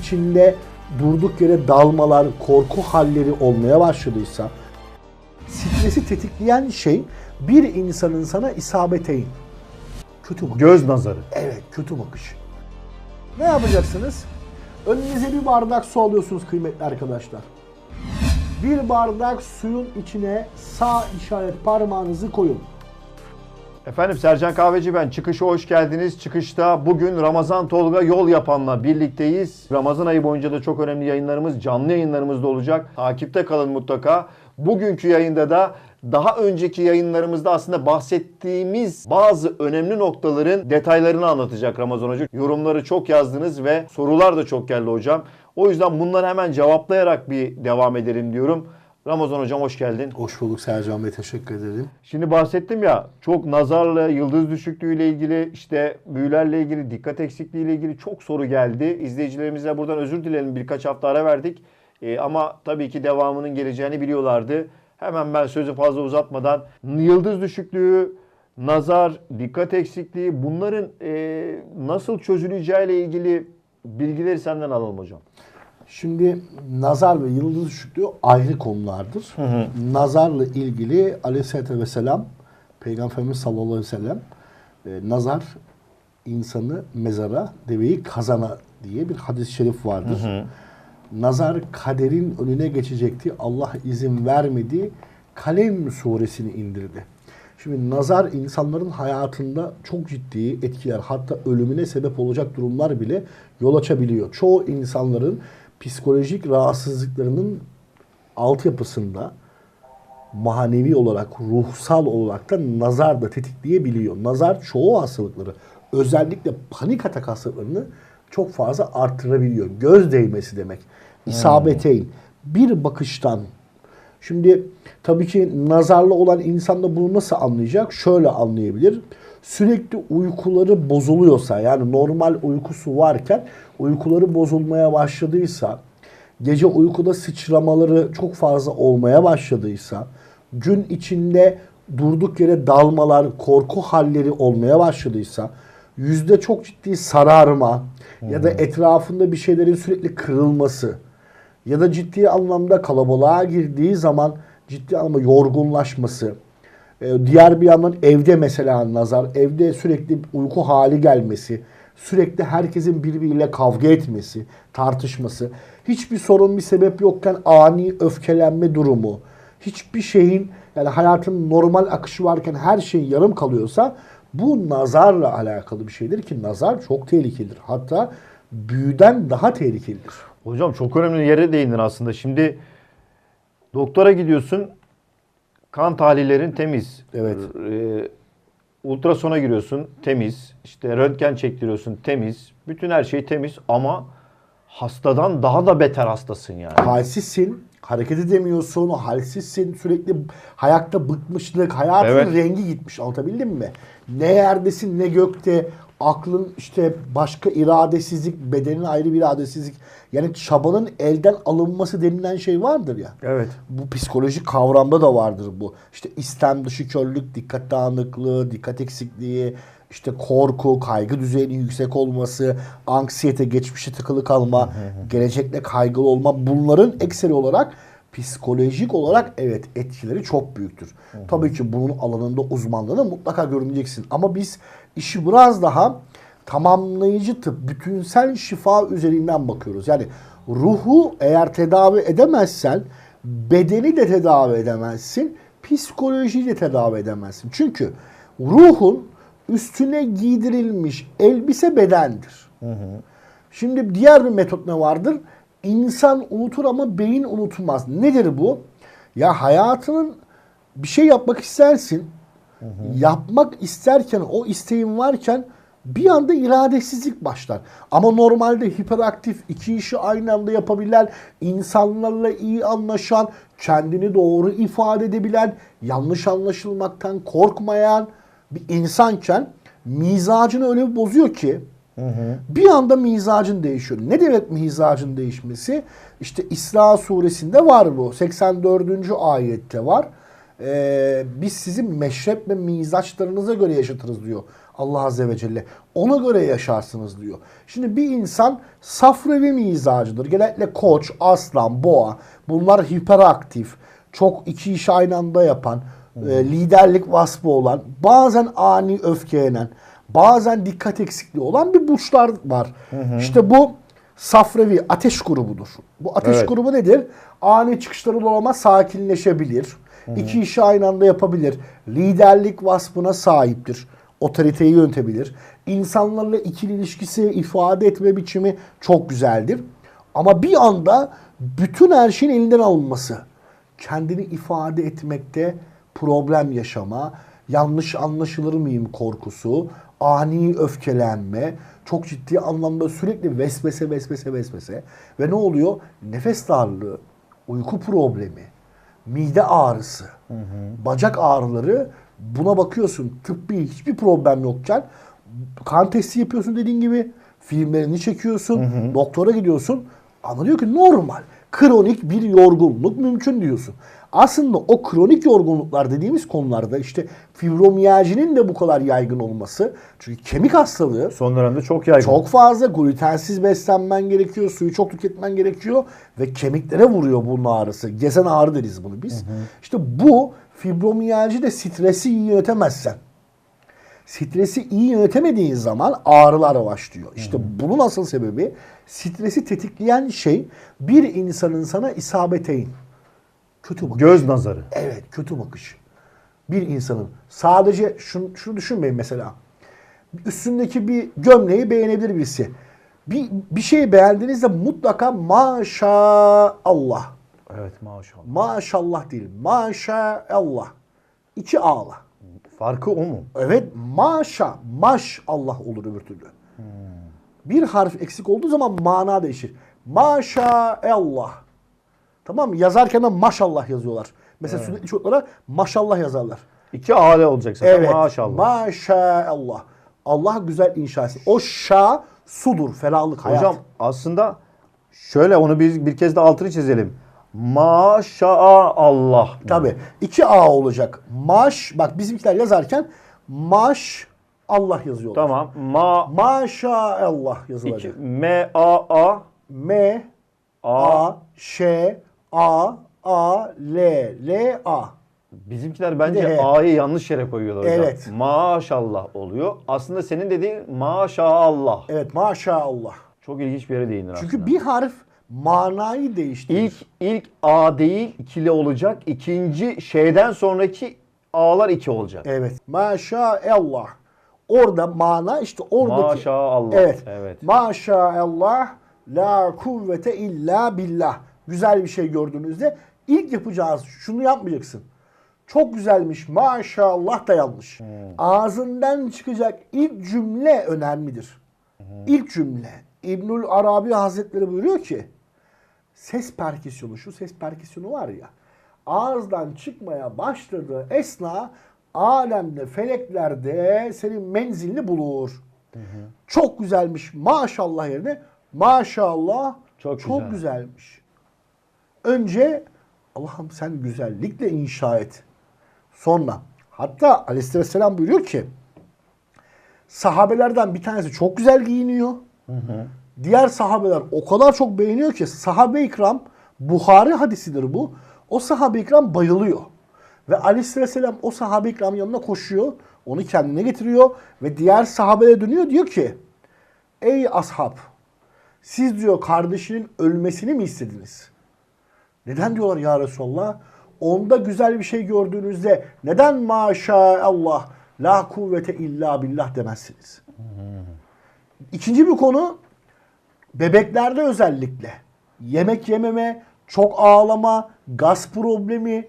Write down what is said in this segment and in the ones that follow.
içinde durduk yere dalmalar, korku halleri olmaya başladıysa stresi tetikleyen şey bir insanın sana isabeteyn. Kötü bakış. Göz nazarı. Evet, kötü bakış. Ne yapacaksınız? Önünüze bir bardak su alıyorsunuz kıymetli arkadaşlar. Bir bardak suyun içine sağ işaret parmağınızı koyun. Efendim Sercan Kahveci ben. Çıkışa hoş geldiniz. Çıkışta bugün Ramazan Tolga Yol Yapan'la birlikteyiz. Ramazan ayı boyunca da çok önemli yayınlarımız, canlı yayınlarımız da olacak. Takipte kalın mutlaka. Bugünkü yayında da daha önceki yayınlarımızda aslında bahsettiğimiz bazı önemli noktaların detaylarını anlatacak Ramazan Hoca. Yorumları çok yazdınız ve sorular da çok geldi hocam. O yüzden bunları hemen cevaplayarak bir devam edelim diyorum. Ramazan Hocam hoş geldin. Hoş bulduk Sercan Bey, teşekkür ederim. Şimdi bahsettim ya çok nazarla, yıldız düşüklüğüyle ilgili, işte büyülerle ilgili, dikkat eksikliğiyle ilgili çok soru geldi. İzleyicilerimize buradan özür dilerim birkaç hafta ara verdik. Ee, ama tabii ki devamının geleceğini biliyorlardı. Hemen ben sözü fazla uzatmadan yıldız düşüklüğü, nazar, dikkat eksikliği bunların e, nasıl çözüleceğiyle ilgili bilgileri senden alalım hocam. Şimdi nazar ve yıldız düşüklüğü ayrı konulardır. Nazarla ilgili aleyhissalatü vesselam Peygamberimiz sallallahu aleyhi ve sellem e, nazar insanı mezara, deveyi kazana diye bir hadis-i şerif vardır. Nazar kaderin önüne geçecekti. Allah izin vermedi. Kalem suresini indirdi. Şimdi nazar insanların hayatında çok ciddi etkiler hatta ölümüne sebep olacak durumlar bile yol açabiliyor. Çoğu insanların psikolojik rahatsızlıklarının altyapısında manevi olarak, ruhsal olarak da nazar da tetikleyebiliyor. Nazar çoğu hastalıkları, özellikle panik atak hastalıklarını çok fazla arttırabiliyor. Göz değmesi demek. İsabeteyn. Bir bakıştan. Şimdi tabii ki nazarlı olan insan da bunu nasıl anlayacak? Şöyle anlayabilir. Sürekli uykuları bozuluyorsa yani normal uykusu varken uykuları bozulmaya başladıysa, gece uykuda sıçramaları çok fazla olmaya başladıysa, gün içinde durduk yere dalmalar, korku halleri olmaya başladıysa, yüzde çok ciddi sararma ya da etrafında bir şeylerin sürekli kırılması ya da ciddi anlamda kalabalığa girdiği zaman ciddi anlamda yorgunlaşması, ee, diğer bir yandan evde mesela nazar, evde sürekli uyku hali gelmesi, sürekli herkesin birbiriyle kavga etmesi, tartışması, hiçbir sorun bir sebep yokken ani öfkelenme durumu, hiçbir şeyin yani hayatın normal akışı varken her şey yarım kalıyorsa bu nazarla alakalı bir şeydir ki nazar çok tehlikelidir. Hatta büyüden daha tehlikelidir. Hocam çok önemli yere değindin aslında. Şimdi doktora gidiyorsun. Kan tahlillerin temiz. Evet. Ee, ultrasona giriyorsun temiz. İşte röntgen çektiriyorsun temiz. Bütün her şey temiz ama hastadan daha da beter hastasın yani. halsizsin, hareket edemiyorsun, halsizsin, sürekli hayakta bıkmışlık, hayatın Evet. rengi gitmiş. Anlatabildim mi? Ne yerdesin ne gökte, aklın işte başka iradesizlik, bedenin ayrı bir iradesizlik. Yani çabanın elden alınması denilen şey vardır ya. Evet. Bu psikolojik kavramda da vardır bu. İşte istem dışı körlük, dikkat dağınıklığı, dikkat eksikliği, işte korku, kaygı düzeyinin yüksek olması, anksiyete, geçmişe takılı kalma, gelecekle kaygılı olma bunların ekseri olarak psikolojik olarak evet etkileri çok büyüktür. Tabii ki bunun alanında uzmanlığını mutlaka görüneceksin. Ama biz işi biraz daha tamamlayıcı tıp, bütünsel şifa üzerinden bakıyoruz. Yani ruhu eğer tedavi edemezsen bedeni de tedavi edemezsin, psikolojiyi de tedavi edemezsin. Çünkü ruhun üstüne giydirilmiş elbise bedendir. Şimdi diğer bir metot ne vardır? İnsan unutur ama beyin unutmaz. Nedir bu? Ya hayatının bir şey yapmak istersin. Yapmak isterken o isteğin varken bir anda iradesizlik başlar. Ama normalde hiperaktif, iki işi aynı anda yapabilen, insanlarla iyi anlaşan, kendini doğru ifade edebilen, yanlış anlaşılmaktan korkmayan bir insanken mizacını öyle bir bozuyor ki bir anda mizacın değişiyor. Ne demek mizacın değişmesi? İşte İsra suresinde var bu. 84. ayette var. Ee, biz sizin meşrep ve mizaçlarınıza göre yaşatırız diyor Allah Azze ve Celle. Ona göre yaşarsınız diyor. Şimdi bir insan safrevi mizacıdır. Genellikle koç, aslan, boğa bunlar hiperaktif, çok iki işi aynı anda yapan, e, liderlik vasfı olan, bazen ani öfkelenen, bazen dikkat eksikliği olan bir burçlar var. İşte bu safrevi ateş grubudur. Bu ateş Evet. grubu nedir? Ani çıkışları olamaz sakinleşebilir. İki işi aynı anda yapabilir. Liderlik vasfına sahiptir. Otoriteyi yönetebilir. İnsanlarla ikili ilişkisi, ifade etme biçimi çok güzeldir. Ama bir anda bütün her şeyin elinden alınması. Kendini ifade etmekte problem yaşama, yanlış anlaşılır mıyım korkusu, ani öfkelenme, çok ciddi anlamda sürekli vesvese vesvese vesvese ve ne oluyor? Nefes darlığı, uyku problemi, mide ağrısı, bacak ağrıları. Buna bakıyorsun tıbbi hiçbir problem yokken kan testi yapıyorsun dediğin gibi filmlerini çekiyorsun, doktora gidiyorsun. Ama diyor ki normal kronik bir yorgunluk mümkün diyorsun. Aslında o kronik yorgunluklar dediğimiz konularda işte fibromiyajinin de bu kadar yaygın olması çünkü kemik hastalığı Son dönemde çok yaygın. çok fazla glutensiz beslenmen gerekiyor, suyu çok tüketmen gerekiyor ve kemiklere vuruyor bunun ağrısı. Gezen ağrı deriz bunu biz. İşte bu fibromiyalji de stresi iyi yönetemezsen. Stresi iyi yönetemediğin zaman ağrılar başlıyor. İşte bunun asıl sebebi stresi tetikleyen şey bir insanın sana isabeteyn. Kötü bakış. Göz nazarı. Evet kötü bakış. Bir insanın sadece şunu, şunu düşünmeyin mesela. Üstündeki bir gömleği beğenebilir birisi. Bir, bir şeyi beğendiğinizde mutlaka maşallah. Evet maşallah. Maşallah değil. Maşallah. İki ağla. Farkı o mu? Evet maşa, maşallah olur öbür türlü. Bir harf eksik olduğu zaman mana değişir. Maşallah. Tamam mı? Yazarken de maşallah yazıyorlar. Mesela sünnetli çocuklara maşallah yazarlar. İki aile olacak zaten Evet. maşallah. Maşallah. Allah güzel inşa etsin. O şa sudur, ferahlık, hayat. Hocam aslında şöyle onu bir, bir kez de altını çizelim. Maşallah. Tabii. iki A olacak. Maş, bak bizimkiler yazarken maş Allah yazıyorlar. Tamam. Ma Maşallah yazılacak. iki, M A A M A. A Ş A A L L A. Bizimkiler Bir de bence. A'yı yanlış yere koyuyorlar hocam. Evet. Maşallah oluyor. Aslında senin dediğin maşallah. Evet maşallah. Çok ilginç bir yere değindin Çünkü aslında. bir harf manayı değiştirir. İlk ilk A değil ikili olacak. İkinci şeyden sonraki A'lar iki olacak. Evet. Maşallah. Orada mana işte oradaki Maşallah. Evet. Evet. Maşallah la kuvvete illa billah. Güzel bir şey gördüğünüzde ilk yapacağınız şunu yapmayacaksın. Çok güzelmiş maşallah da yanlış. Hmm. Ağzından çıkacak ilk cümle önemlidir. İlk cümle. İbnül Arabi Hazretleri buyuruyor ki ses perküsyonu, şu ses perküsyonu var ya, ağızdan çıkmaya başladığı esna alemde, feleklerde senin menzilini bulur. Çok güzelmiş maşallah yerine maşallah Çok çok, güzel. güzelmiş. Önce Allah'ım sen güzellikle inşa et. Sonra hatta aleyhisselam buyuruyor ki sahabelerden bir tanesi çok güzel giyiniyor. Diğer sahabeler o kadar çok beğeniyor ki sahabe ikram Buhari hadisidir bu. O sahabe ikram bayılıyor. Ve aleyhisselam o sahabe ikram yanına koşuyor. Onu kendine getiriyor. Ve diğer sahabeye dönüyor diyor ki Ey ashab siz diyor kardeşinin ölmesini mi istediniz? Neden diyorlar ya Resulallah? Onda güzel bir şey gördüğünüzde neden maşallah la kuvvete illa billah demezsiniz? İkinci bir konu bebeklerde özellikle yemek yememe, çok ağlama, gaz problemi.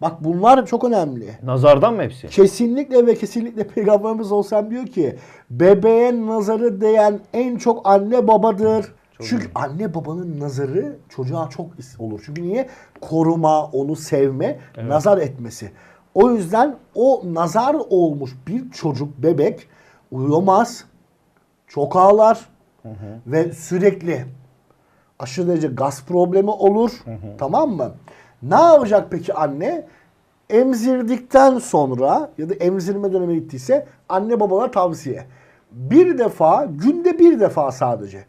Bak bunlar çok önemli. Nazardan mı hepsi? Kesinlikle ve kesinlikle Peygamberimiz olsam diyor ki bebeğe nazarı değen en çok anne babadır. Çünkü anne babanın nazarı çocuğa çok olur. Çünkü niye? Koruma, onu sevme, nazar etmesi. O yüzden o nazar olmuş bir çocuk, bebek uyumaz, çok ağlar ve sürekli aşırı derece gaz problemi olur. Tamam mı? Ne yapacak peki anne? Emzirdikten sonra ya da emzirme dönemi bittiyse anne babalar tavsiye. Bir defa, günde bir defa sadece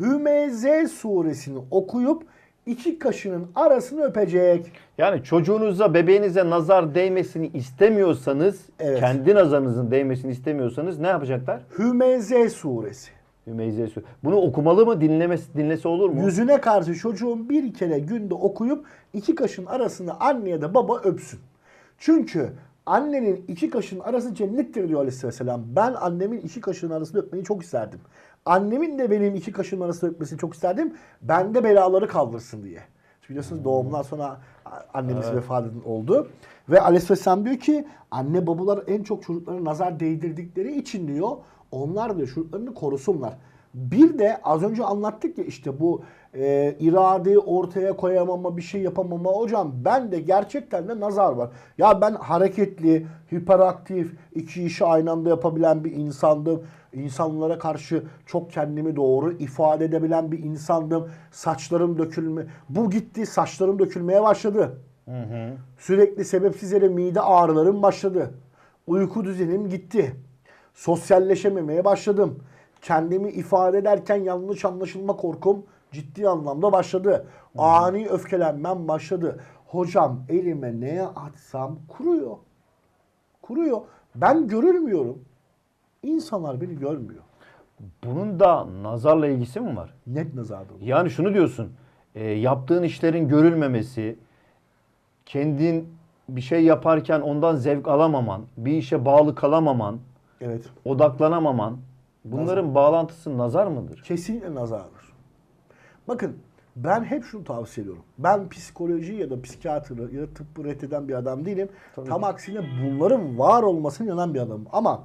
Hümeze suresini okuyup iki kaşının arasını öpecek. Yani çocuğunuza, bebeğinize nazar değmesini istemiyorsanız, Evet. kendi nazarınızın değmesini istemiyorsanız ne yapacaklar? Hümeze suresi. Hümeyze Su- Bunu okumalı mı, dinlemesi, dinlese olur mu? Yüzüne karşı çocuğun bir kere günde okuyup iki kaşın arasını anne ya da baba öpsün. Çünkü annenin iki kaşın arası cennettir diyor Aleyhisselam. Ben annemin iki kaşın arasını öpmeyi çok isterdim. Annemin de benim iki kaşın arasını öpmesini çok isterdim. Ben de belaları kaldırsın diye. Biliyorsunuz doğumdan sonra annemiz vefat oldu. Ve Aleyhisselam diyor ki anne babalar en çok çocuklara nazar değdirdikleri için diyor onlar diyor çocuklarını korusunlar. Bir de az önce anlattık ya işte bu e, iradeyi ortaya koyamama, bir şey yapamama. Hocam ben de gerçekten de nazar var. Ya ben hareketli, hiperaktif, iki işi aynı anda yapabilen bir insandım. İnsanlara karşı çok kendimi doğru ifade edebilen bir insandım. Saçlarım dökülme. Bu gitti, saçlarım dökülmeye başladı. Sürekli sebepsiz yere mide ağrılarım başladı. Uyku düzenim gitti. Sosyalleşememeye başladım. Kendimi ifade ederken yanlış anlaşılma korkum ciddi anlamda başladı. Ani öfkelenmem başladı. Hocam elime neye atsam kuruyor. Kuruyor. Ben görülmüyorum. İnsanlar beni görmüyor. Bunun da nazarla ilgisi mi var? Net nazardır. bu. Yani şunu diyorsun, e, yaptığın işlerin görülmemesi, kendin bir şey yaparken ondan zevk alamaman, bir işe bağlı kalamaman, Evet. odaklanamaman, bunların bağlantısı nazar mıdır? Kesinlikle nazardır. Bakın ben hep şunu tavsiye ediyorum. Ben psikoloji ya da psikiyatrı ya da tıbbı reddeden bir adam değilim. Tam aksine bunların var olmasına inanan bir adamım. Ama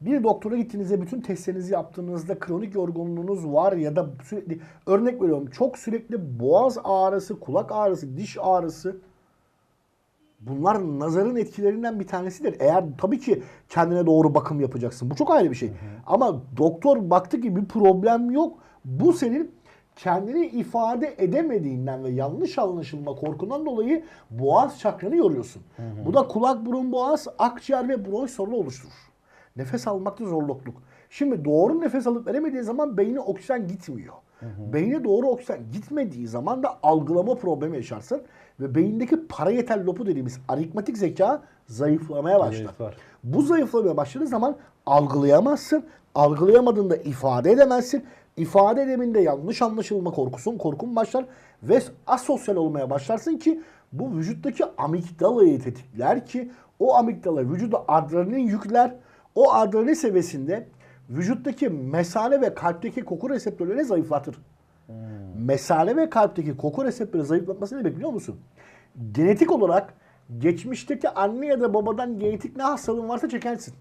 bir doktora gittiğinizde bütün testlerinizi yaptığınızda kronik yorgunluğunuz var ya da sürekli örnek veriyorum çok sürekli boğaz ağrısı, kulak ağrısı, diş ağrısı Bunlar nazarın etkilerinden bir tanesidir. Eğer tabii ki kendine doğru bakım yapacaksın. Bu çok ayrı bir şey. Ama doktor baktı ki bir problem yok. Bu senin kendini ifade edemediğinden ve yanlış anlaşılma korkundan dolayı boğaz çakranı yoruyorsun. Bu da kulak, burun, boğaz, akciğer ve bronş sorunu oluşturur. Nefes almakta zorlukluk. Şimdi doğru nefes alıp veremediğin zaman beyne oksijen gitmiyor. Beyne doğru oksijen gitmediği zaman da algılama problemi yaşarsın. Ve beyindeki parayetal lobu dediğimiz aritmatik zeka zayıflamaya başlar. Var. Bu zayıflamaya başladığı zaman algılayamazsın. Algılayamadığında ifade edemezsin. İfade edeminde yanlış anlaşılma korkusun, korkun başlar ve asosyal olmaya başlarsın ki bu vücuttaki amigdalayı tetikler ki o amigdala vücuda adrenalin yükler. O adrenalin seviyesinde vücuttaki mesane ve kalpteki koku reseptörlerini zayıflatır. Mesane ve kalpteki koku reseptörü zayıflatması ne demek biliyor musun? Genetik olarak geçmişteki anne ya da babadan genetik ne hastalığın varsa çekersin.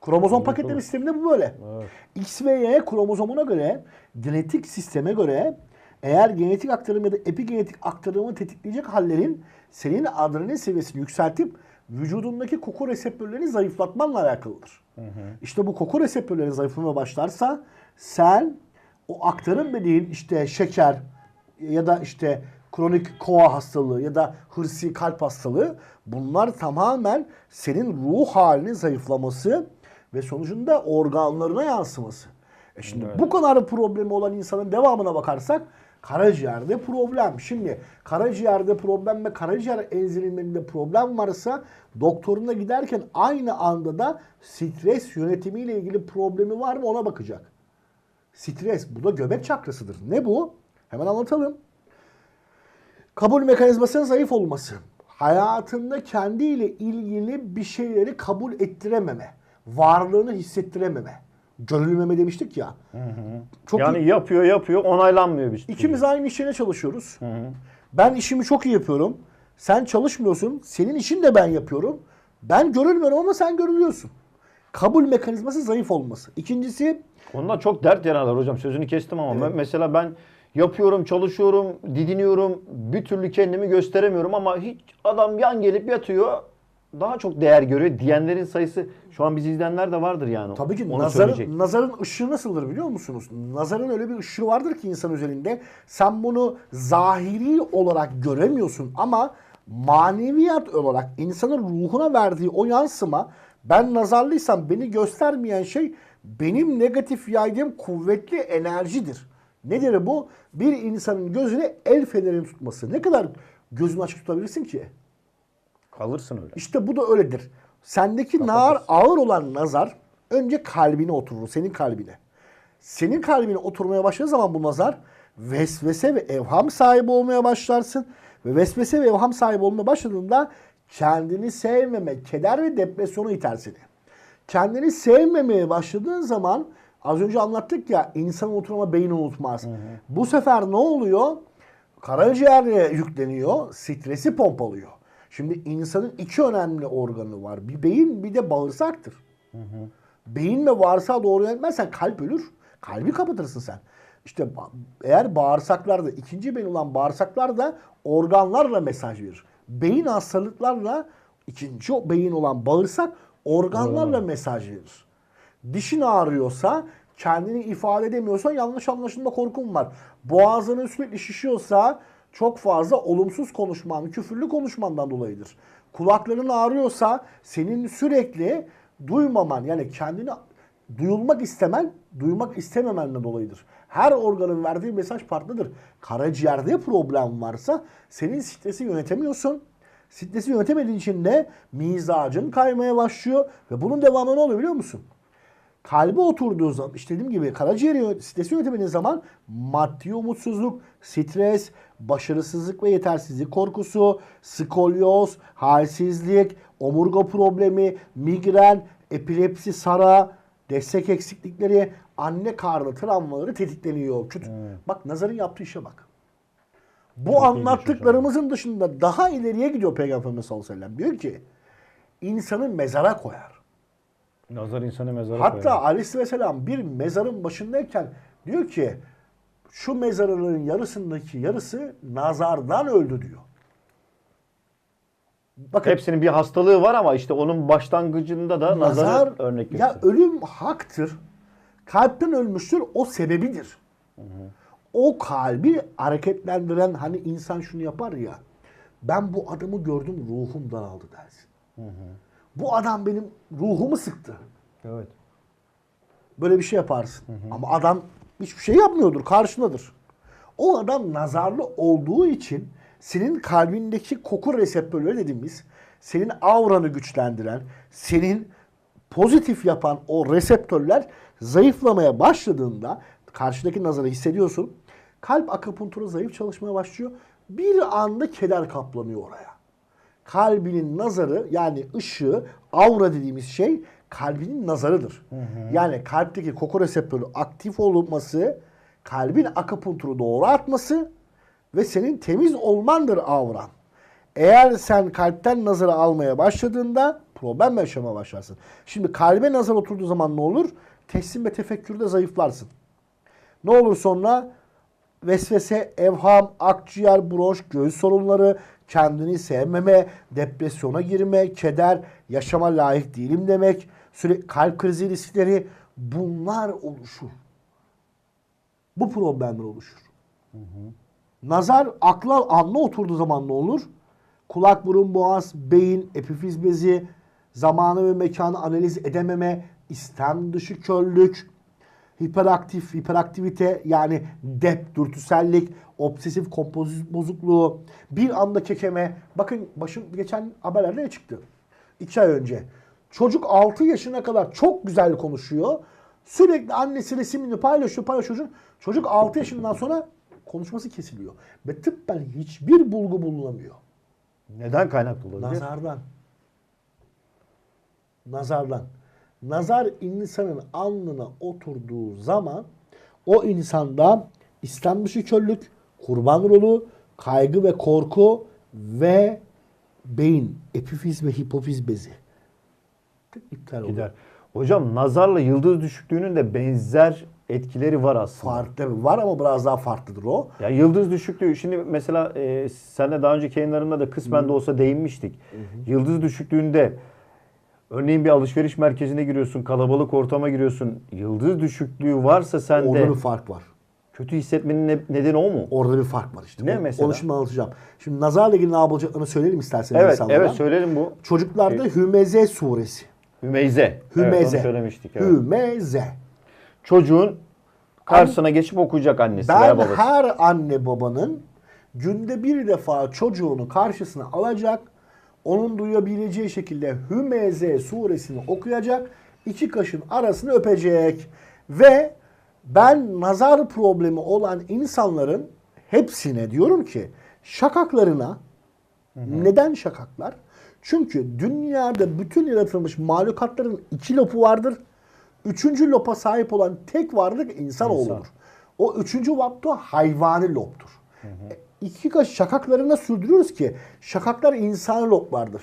Kromozom paketleme sisteminde bu böyle. X ve Y kromozomuna göre, genetik sisteme göre eğer genetik aktarım ya da epigenetik aktarımı tetikleyecek hallerin senin adrenalin seviyesini yükseltip vücudundaki koku reseptörlerini zayıflatmanla alakalıdır. İşte bu koku reseptörleri zayıflamaya başlarsa sen o aktarım dediğin işte şeker ya da işte kronik koa hastalığı ya da hırsi kalp hastalığı bunlar tamamen senin ruh halinin zayıflaması ve sonucunda organlarına yansıması. E şimdi bu kadar problemi olan insanın devamına bakarsak karaciğerde problem. Şimdi karaciğerde problem ve karaciğer enzimlerinde problem varsa doktoruna giderken aynı anda da stres yönetimiyle ilgili problemi var mı ona bakacak. Stres bu da göbek çakrasıdır. Ne bu? Hemen anlatalım. Kabul mekanizmasının zayıf olması. Hayatında kendiyle ilgili bir şeyleri kabul ettirememe. Varlığını hissettirememe. Görülmeme demiştik ya. Çok yani yapıyor yapıyor onaylanmıyor bir şey. İkimiz aynı iş yerine çalışıyoruz. Ben işimi çok iyi yapıyorum. Sen çalışmıyorsun. Senin işin de ben yapıyorum. Ben görülmüyorum ama sen görülüyorsun. Kabul mekanizması zayıf olması. İkincisi Ondan çok dert yanarlar hocam sözünü kestim ama ben- mesela ben yapıyorum, çalışıyorum, didiniyorum, bir türlü kendimi gösteremiyorum ama hiç adam yan gelip yatıyor daha çok değer görüyor diyenlerin sayısı şu an bizi izleyenler de vardır yani. Tabii ki Onu söyleyecek. nazarın, nazarın ışığı nasıldır biliyor musunuz? Nazarın öyle bir ışığı vardır ki insan üzerinde. Sen bunu zahiri olarak göremiyorsun ama maneviyat olarak insanın ruhuna verdiği o yansıma ben nazarlıysam beni göstermeyen şey benim negatif yaydığım kuvvetli enerjidir. Nedir bu? Bir insanın gözüne el fenerini tutması. Ne kadar gözünü açık tutabilirsin ki? Kalırsın öyle. İşte bu da öyledir. Sendeki nar ağır olan nazar önce kalbine oturur, senin kalbine. Senin kalbine oturmaya başladığı zaman bu nazar vesvese ve evham sahibi olmaya başlarsın. Ve vesvese ve evham sahibi olmaya başladığında kendini sevmeme, keder ve depresyona iter seni. Kendini sevmemeye başladığın zaman az önce anlattık ya insan unutur beyin unutmaz. Bu sefer ne oluyor? Karaciğere yükleniyor, stresi pompalıyor. Şimdi insanın iki önemli organı var. Bir beyin bir de bağırsaktır. Beyin ve bağırsağı doğru yönetmezsen kalp ölür. Kalbi kapatırsın sen. İşte eğer bağırsaklarda ikinci beyin olan bağırsaklar da organlarla mesaj verir. Beyin hastalıklarla ikinci beyin olan bağırsak organlarla mesaj verir. Dişin ağrıyorsa, kendini ifade edemiyorsa yanlış anlaşılma korkum var. Boğazının sürekli şişiyorsa çok fazla olumsuz konuşman, küfürlü konuşmandan dolayıdır. Kulakların ağrıyorsa senin sürekli duymaman yani kendini duyulmak istemen, duymak istememenden dolayıdır. Her organın verdiği mesaj farklıdır. Karaciğerde problem varsa senin stresi yönetemiyorsun. Stresi yönetemediğin için de mizacın kaymaya başlıyor ve bunun devamı ne oluyor biliyor musun? Kalbe oturduğu zaman işte dediğim gibi karaciğeri stresi yönetemediğin zaman maddi umutsuzluk, stres, başarısızlık ve yetersizlik korkusu, skolyoz, halsizlik, omurga problemi, migren, epilepsi, sara, destek eksiklikleri, anne karnı travmaları tetikleniyor. Kötü. Bak nazarın yaptığı işe bak. Bu anlattıklarımızın dışında daha ileriye gidiyor Peygamberimiz sallallahu aleyhi ve sellem. Diyor ki insanı mezara koyar. Nazar insanı mezara Hatta koyar. aleyhisselam bir mezarın başındayken diyor ki şu mezarların yarısındaki yarısı nazardan öldü diyor. Bakın Hepsinin bir hastalığı var ama işte onun başlangıcında da nazar nazar örnek ya ölüm haktır. Kalpten ölmüştür o sebebidir. O kalbi hareketlendiren hani insan şunu yapar ya. Ben bu adamı gördüm ruhum daraldı dersin. Bu adam benim ruhumu sıktı. Evet. Böyle bir şey yaparsın. Ama adam hiçbir şey yapmıyordur. Karşındadır. O adam nazarlı olduğu için senin kalbindeki koku reseptörleri dediğimiz senin auranı güçlendiren, senin pozitif yapan o reseptörler zayıflamaya başladığında karşıdaki nazarı hissediyorsun. Kalp akupunktura zayıf çalışmaya başlıyor. Bir anda keder kaplanıyor oraya kalbinin nazarı yani ışığı, aura dediğimiz şey kalbinin nazarıdır. Yani kalpteki koku reseptörü aktif olması, kalbin akupunkturu doğru atması ve senin temiz olmandır avran. Eğer sen kalpten nazarı almaya başladığında problem yaşamaya başlarsın. Şimdi kalbe nazar oturduğu zaman ne olur? Teslim ve tefekkürde zayıflarsın. Ne olur sonra? Vesvese, evham, akciğer, broş, göğüs sorunları, kendini sevmeme, depresyona girme, keder, yaşama layık değilim demek, sürekli kalp krizi riskleri bunlar oluşur. Bu problemler oluşur. Nazar akla anla oturduğu zaman ne olur? Kulak, burun, boğaz, beyin, epifiz bezi, zamanı ve mekanı analiz edememe, istem dışı körlük, hiperaktif, hiperaktivite yani dep, dürtüsellik, obsesif kompozit bozukluğu, bir anda kekeme. Bakın başım geçen haberlerde ne çıktı? İki ay önce. Çocuk 6 yaşına kadar çok güzel konuşuyor. Sürekli annesi resimini paylaşıyor, paylaşıyor. Çocuk 6 yaşından sonra konuşması kesiliyor. Ve tıbben hiçbir bulgu bulunamıyor. Neden kaynaklı olabilir? Nazardan. Nazardan. Nazar insanın alnına oturduğu zaman o insanda İslam dışı körlük, kurban rolü, kaygı ve korku ve beyin, epifiz ve hipofiz bezi iptal oluyor. Gider. Hocam nazarla yıldız düşüklüğünün de benzer etkileri var aslında. Farklı var ama biraz daha farklıdır o. Ya yıldız düşüklüğü şimdi mesela e, senle daha önceki yayınlarında da kısmen de olsa değinmiştik. Yıldız düşüklüğünde örneğin bir alışveriş merkezine giriyorsun, kalabalık ortama giriyorsun. Yıldız düşüklüğü varsa sende Orada bir fark var. Kötü hissetmenin ne- nedeni o mu? Orada bir fark var işte. Ne Onu- mesela? Onu şimdi anlatacağım. Şimdi nazarla ilgili ne yapılacaklarını söyleyelim isterseniz Evet, insanlara. evet söyleyelim bu. Çocuklarda Hümeze suresi. Hümeyze. Evet, Hümeze. onu söylemiştik. Evet. Hümeze. Çocuğun karşısına geçip okuyacak annesi veya Ben babası. her anne babanın günde bir defa çocuğunu karşısına alacak, onun duyabileceği şekilde Hümeze suresini okuyacak, iki kaşın arasını öpecek ve ben nazar problemi olan insanların hepsine diyorum ki şakaklarına neden şakaklar? Çünkü dünyada bütün yaratılmış mahlukatların iki lopu vardır. Üçüncü lopa sahip olan tek varlık insanoğludur. O üçüncü da hayvani lobdur. E, İki kaş şakaklarına sürdürüyoruz ki şakaklar insani loblardır.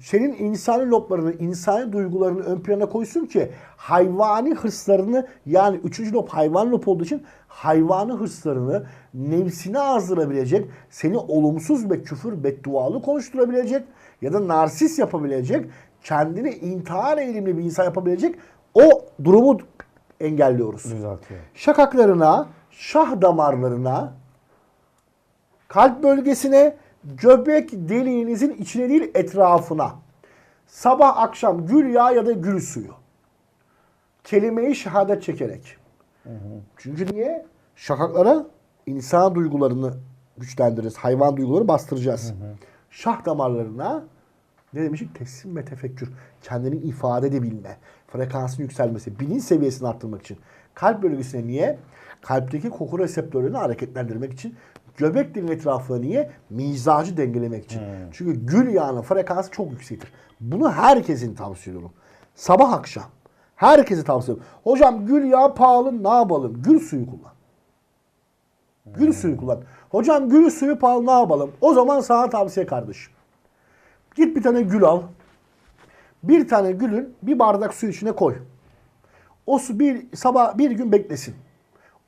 Senin insani loblarını, insani duygularını ön plana koysun ki hayvani hırslarını yani üçüncü lob hayvan lob olduğu için hayvani hırslarını nefsine azdırabilecek, seni olumsuz ve küfür beddualı konuşturabilecek ya da narsist yapabilecek, kendini intihar eğilimli bir insan yapabilecek o durumu engelliyoruz Düzeltiyor. şakaklarına, şah damarlarına, kalp bölgesine, göbek deliğinizin içine değil etrafına. Sabah akşam gül yağı ya da gül suyu. Kelimeyi şehadet çekerek. Çünkü niye? Şakaklara insan duygularını güçlendiririz. Hayvan duyguları bastıracağız. Şah damarlarına ne demiştik? Teslim ve tefekkür. Kendini ifade edebilme. Frekansın yükselmesi. Bilinç seviyesini arttırmak için. Kalp bölgesine niye? Kalpteki koku reseptörlerini hareketlendirmek için. Göbek deliğinin etrafına niye? Mizacı dengelemek için. Çünkü gül yağının frekansı çok yüksektir. Bunu herkesin tavsiye ediyorum. Sabah akşam. Herkese tavsiye ediyorum. Hocam gül yağı pahalı ne yapalım? Gül suyu kullan. Gül suyu kullan. Hocam gül suyu pahalı ne yapalım? O zaman sana tavsiye kardeşim. Git bir tane gül al. Bir tane gülün bir bardak su içine koy. O su bir sabah bir gün beklesin.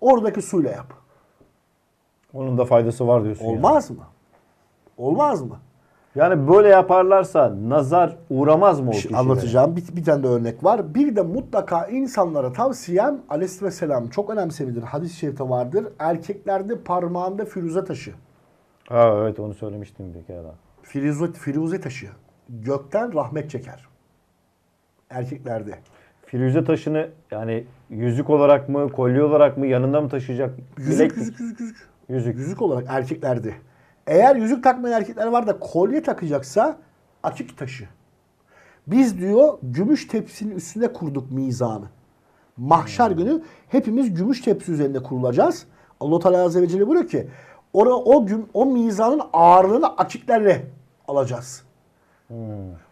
Oradaki suyla yap. Onun da faydası var diyorsun. yani. Olmaz mı? Olmaz mı? Yani böyle yaparlarsa nazar uğramaz mı o kişilere? Anlatacağım. Bir, bir tane de örnek var. Bir de mutlaka insanlara tavsiyem aleyhisselam çok önemsemidir. Hadis-i şerifte vardır. Erkeklerde parmağında firuze taşı. Ha evet onu söylemiştim bir kere daha. Firuze, firuze taşı. Gökten rahmet çeker. Erkeklerde. Firuze taşını yani yüzük olarak mı, kolye olarak mı yanında mı taşıyacak? Yüzük, yüzük, yüzük, yüzük. Yüzük. Yüzük olarak erkeklerde. Eğer yüzük takmayan erkekler var da kolye takacaksa akik taşı. Biz diyor gümüş tepsinin üstüne kurduk mizanı. Mahşer günü hepimiz gümüş tepsi üzerinde kurulacağız. Allah Teala Azze ve Celle buyuruyor ki ora, o, güm, o mizanın ağırlığını akiklerle alacağız.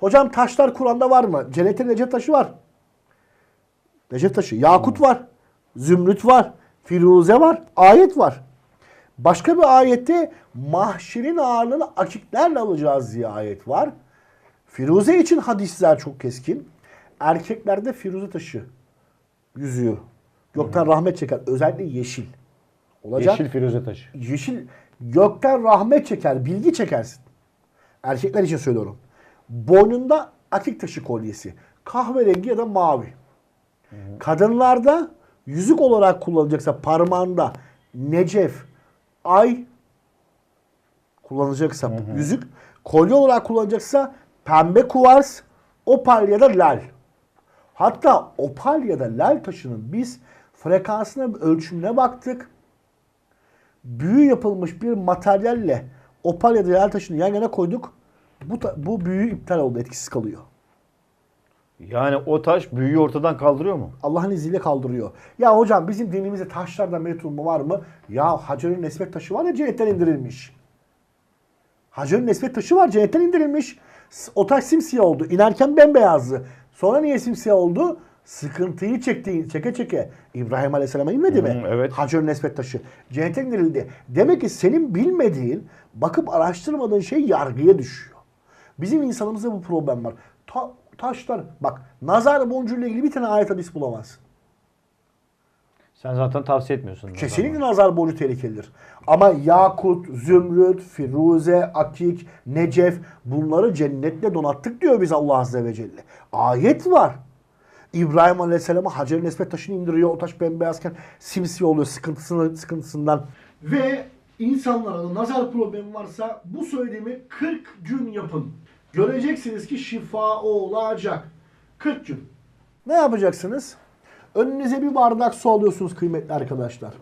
Hocam taşlar Kur'an'da var mı? Cennetin Necef taşı var. Necef taşı. Yakut var. Zümrüt var. Firuze var. Ayet var. Başka bir ayette mahşerin ağırlığını akiklerle alacağız diye ayet var. Firuze için hadisler çok keskin. Erkeklerde firuze taşı yüzüğü. Gökten rahmet çeker. Özellikle yeşil. Olacak. Yeşil firuze taşı. Yeşil gökten rahmet çeker, bilgi çekersin. Erkekler için söylüyorum. Boynunda akik taşı kolyesi. Kahverengi ya da mavi. Kadınlarda yüzük olarak kullanılacaksa parmağında necef, ay kullanılacaksa yüzük, kolye olarak kullanılacaksa pembe kuvars, opal ya da lal. Hatta opal ya da lal taşının biz frekansına ölçümüne baktık büyü yapılmış bir materyalle opal ya da yel taşını yan yana koyduk. Bu, bu büyü iptal oldu, etkisiz kalıyor. Yani o taş büyüyü ortadan kaldırıyor mu? Allah'ın izniyle kaldırıyor. Ya hocam bizim dinimizde taşlardan medet umma var mı? Ya Hacer'in Nesbet taşı var ya cennetten indirilmiş. Hacer'in Nesbet taşı var cennetten indirilmiş. O taş simsiyah oldu. İnerken bembeyazdı. Sonra niye simsiyah oldu? Sıkıntıyı çekti, çeke çeke. İbrahim Aleyhisselam'a inmedi mi? Hı, evet. Hacer Nesbet taşı. Cennete indirildi. Demek ki senin bilmediğin, bakıp araştırmadığın şey yargıya düşüyor. Bizim insanımızda bu problem var. Ta- taşlar, bak nazar boncuğuyla ilgili bir tane ayet hadis bulamazsın. Sen zaten tavsiye etmiyorsun. nazar Kesinlikle nazar boncuğu tehlikelidir. Ama yakut, zümrüt, firuze, akik, necef bunları cennetle donattık diyor biz Allah Azze ve Celle. Ayet var. İbrahim Aleyhisselam'a Hacer-i Nesbet taşını indiriyor. O taş bembeyazken simsiyah oluyor sıkıntısını, sıkıntısından. Ve insanlara nazar problemi varsa bu söylediğimi 40 gün yapın. Göreceksiniz ki şifa olacak. 40 gün. Ne yapacaksınız? Önünüze bir bardak su alıyorsunuz kıymetli arkadaşlar.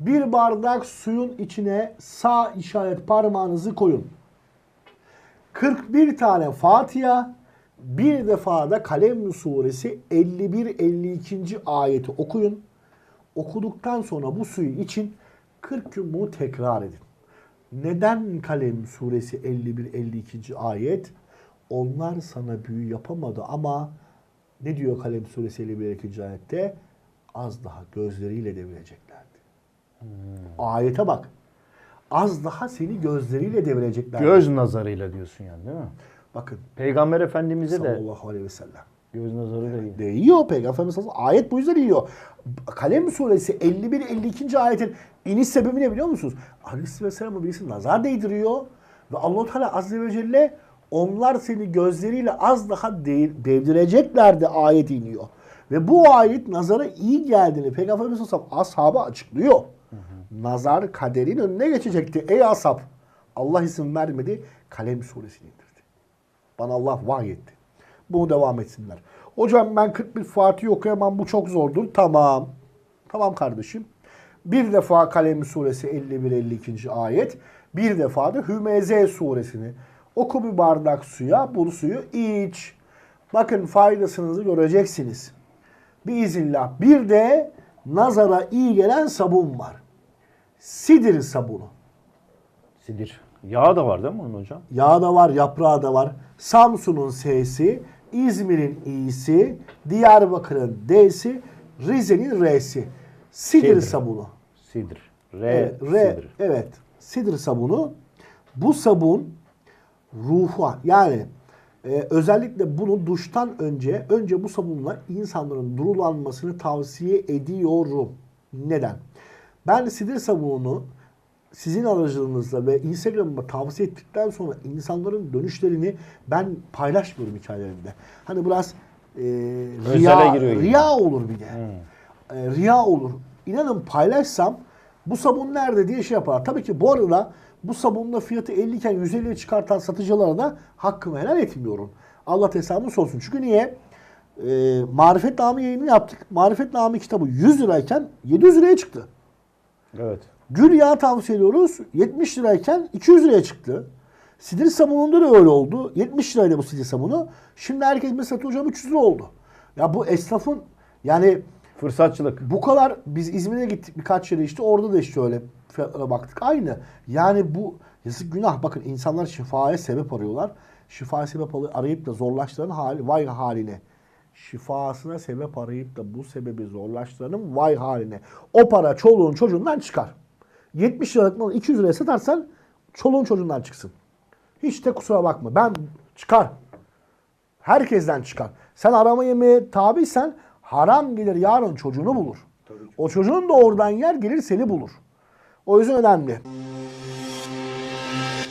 Bir bardak suyun içine sağ işaret parmağınızı koyun. 41 tane Fatiha, bir defa da Kalem suresi 51-52. ayeti okuyun. Okuduktan sonra bu suyu için 40 gün bunu tekrar edin. Neden Kalem suresi 51-52. ayet? Onlar sana büyü yapamadı ama ne diyor Kalem suresi 51-52. ayette? Az daha gözleriyle devireceklerdi. Ayete bak. Az daha seni gözleriyle devireceklerdi. Göz nazarıyla diyorsun yani değil mi? Bakın Peygamber Efendimiz'e de sallallahu aleyhi ve sellem. göz nazarı değil. Değiyor Peygamber Efendimiz. Ayet bu yüzden iniyor. Kalem suresi 51-52. ayetin iniş sebebi ne biliyor musunuz? Aleyhisselam'a birisi nazar değdiriyor. Ve allah Teala Azze ve Celle onlar seni gözleriyle az daha de- devdireceklerdi ayet iniyor. Ve bu ayet nazara iyi geldiğini Peygamber Efendimiz ashaba açıklıyor. Nazar kaderin önüne geçecekti. Ey ashab! Allah izin vermedi. Kalem suresini indirdi. Bana Allah vahyetti. Bunu devam etsinler. Hocam ben 41 Fatih okuyamam bu çok zordur. Tamam. Tamam kardeşim. Bir defa Kalem suresi 51-52. ayet. Bir defa da Hümeze suresini. Oku bir bardak suya bu suyu iç. Bakın faydasınızı göreceksiniz. Biiznillah. Bir de nazara iyi gelen sabun var. Sidir sabunu. Sidir. Yağ da var değil mi onun hocam? Yağı da var, yaprağı da var. Samsun'un S'si, İzmir'in İ'si, Diyarbakır'ın D'si, Rize'nin R'si. Sidir Sidr. sabunu. Sidir. R, Evet, R, sidir. evet. Sidir sabunu. Bu sabun ruha yani e, özellikle bunu duştan önce önce bu sabunla insanların durulanmasını tavsiye ediyorum. Neden? Ben sidir sabununu sizin aracılığınızla ve Instagram'ıma tavsiye ettikten sonra insanların dönüşlerini ben paylaşmıyorum hikayelerimde. Hani biraz e, riya, riya olur bir de. E, riya olur. İnanın paylaşsam bu sabun nerede diye şey yapar. Tabii ki bu arada bu sabunla fiyatı 50 iken 150'ye çıkartan satıcılara da hakkımı helal etmiyorum. Allah hesabını sorsun. Çünkü niye? E, Marifet Namı yayını yaptık. Marifet Namı kitabı 100 lirayken 700 liraya çıktı. Evet. Gül yağı tavsiye ediyoruz. 70 lirayken 200 liraya çıktı. Sidir sabununda da öyle oldu. 70 liraydı bu sidir sabunu. Şimdi herkes mesela hocam 300 lira oldu. Ya bu esnafın yani Fırsatçılık. bu kadar biz İzmir'e gittik birkaç yere işte orada da işte öyle fiyatlara baktık. Aynı. Yani bu yazık günah. Bakın insanlar şifaya sebep arıyorlar. Şifaya sebep arayıp da zorlaştıran hali, vay haline. Şifasına sebep arayıp da bu sebebi zorlaştıranın vay haline. O para çoluğun çocuğundan çıkar. 70 liralık malı 200 liraya satarsan çoluğun çocuğundan çıksın. Hiç de kusura bakma. Ben çıkar. Herkesten çıkar. Sen arama yemeğe tabiysen haram gelir yarın çocuğunu bulur. O çocuğun da oradan yer gelir seni bulur. O yüzden önemli.